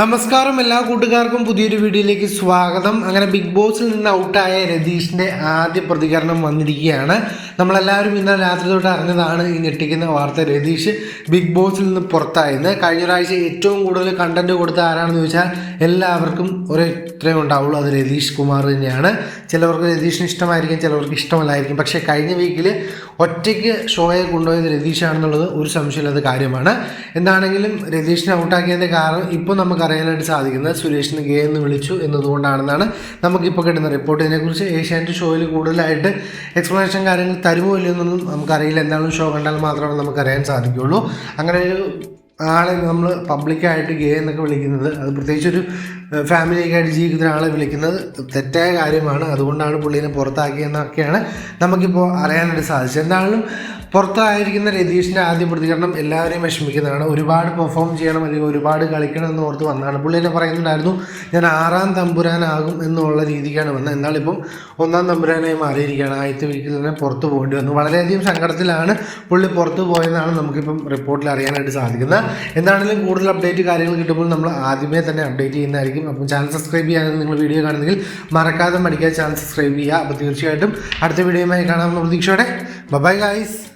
നമസ്കാരം എല്ലാ കൂട്ടുകാർക്കും പുതിയൊരു വീഡിയോയിലേക്ക് സ്വാഗതം. അങ്ങനെ ബിഗ് ബോസിൽ നിന്ന് ഔട്ടായ രതീഷിന്റെ ആദ്യ പ്രതികരണം വന്നിരിക്കുകയാണ്. നമ്മളെല്ലാവരും ഇന്നലെ രാത്രി തൊട്ട് അറിഞ്ഞതാണ് ഈ ഞെട്ടിക്കുന്ന വാർത്ത രതീഷ് ബിഗ് ബോസിൽ നിന്ന് പുറത്തായെന്ന്. കഴിഞ്ഞ ഒരാഴ്ച ഏറ്റവും കൂടുതൽ കണ്ടന്റ് കൊടുത്ത ആരാണെന്ന് ചോദിച്ചാൽ എല്ലാവർക്കും ഒരേ ഇത്രയും ഉണ്ടാവുള്ളൂ. അത് രതീഷ് കുമാർ തന്നെയാണ്. ചിലവർക്ക് രതീഷിന് ഇഷ്ടമായിരിക്കും ചിലവർക്ക് ഇഷ്ടമല്ലായിരിക്കും. പക്ഷേ കഴിഞ്ഞ വീക്കിൽ ഒറ്റയ്ക്ക് ഷോയെ കൊണ്ടുപോയത് രതീഷാണെന്നുള്ളത് ഒരു സംശയമില്ലാത്ത കാര്യമാണ്. എന്താണെങ്കിലും രതീഷിനെ ഔട്ടാക്കിയതിന്റെ കാരണം ഇപ്പോൾ നമുക്ക് അറിയാനായിട്ട് സാധിക്കുന്നത്. സുരേഷിന് ഗേ എന്ന് വിളിച്ചു എന്നതുകൊണ്ടാണെന്നാണ് നമുക്കിപ്പോൾ കിട്ടുന്ന റിപ്പോർട്ട് ഇതിനെക്കുറിച്ച് ഏഷ്യാനെറ്റ് ഷോയിൽ കൂടുതലായിട്ട് എക്സ്പ്ലനേഷൻ കാര്യങ്ങൾ തരുമോ ഇല്ലയോ എന്നൊന്നും നമുക്കറിയില്ല. എന്താണ് ഷോ കണ്ടാൽ മാത്രമേ നമുക്കറിയാൻ സാധിക്കുകയുള്ളൂ. അങ്ങനെ ഒരു ആളെ നമ്മൾ പബ്ലിക്കായിട്ട് ഗേ എന്നൊക്കെ വിളിക്കുന്നത് അത് പ്രത്യേകിച്ച് ഒരു ഫാമിലിയൊക്കെ ആയിട്ട് ജീവിക്കുന്ന ആളെ വിളിക്കുന്നത് തെറ്റായ കാര്യമാണ്. അതുകൊണ്ടാണ് പുള്ളീനെ പുറത്താക്കിയെന്നൊക്കെയാണ് നമുക്കിപ്പോൾ അറിയാനായിട്ട് സാധിച്ചത്. എന്താണെങ്കിലും പുറത്തായിരിക്കുന്ന രതീഷിന്റെ ആദ്യ പ്രതികരണം എല്ലാവരെയും വിഷമിക്കുന്നതാണ്. ഒരുപാട് പെർഫോം ചെയ്യണം അല്ലെങ്കിൽ ഒരുപാട് കളിക്കണം എന്ന് ഓർത്ത് വന്നതാണ്. പുള്ളി എന്നെ പറയുന്നുണ്ടായിരുന്നു ഞാൻ ആറാം തമ്പുരാനാകും എന്നുള്ള രീതിക്കാണ് വന്നത്. എന്നാൽ ഇപ്പം ഒന്നാം തമ്പുരാനായി മാറിയിരിക്കുകയാണ്. ആദ്യത്തെ വീക്കിൽ തന്നെ പുറത്തു പോകേണ്ടി വന്നു. വളരെയധികം സങ്കടത്തിലാണ് പുള്ളി പുറത്ത് പോയെന്നാണ് നമുക്കിപ്പം റിപ്പോർട്ടിൽ അറിയാനായിട്ട് സാധിക്കുന്നത്. എന്താണെങ്കിലും കൂടുതൽ അപ്ഡേറ്റ് കാര്യങ്ങൾ കിട്ടുമ്പോൾ നമ്മൾ ആദ്യമേ തന്നെ അപ്ഡേറ്റ് ചെയ്യുന്നതായിരിക്കും. അപ്പം ചാനൽ സബ്സ്ക്രൈബ് ചെയ്യാൻ നിങ്ങൾ വീഡിയോ കാണുന്നെങ്കിൽ മറക്കാതെ മടിക്കാതെ ചാനൽ സബ്സ്ക്രൈബ് ചെയ്യുക. അപ്പോൾ തീർച്ചയായിട്ടും അടുത്ത വീഡിയോയുമായി കാണാമെന്ന പ്രതീക്ഷയോടെ. Bye guys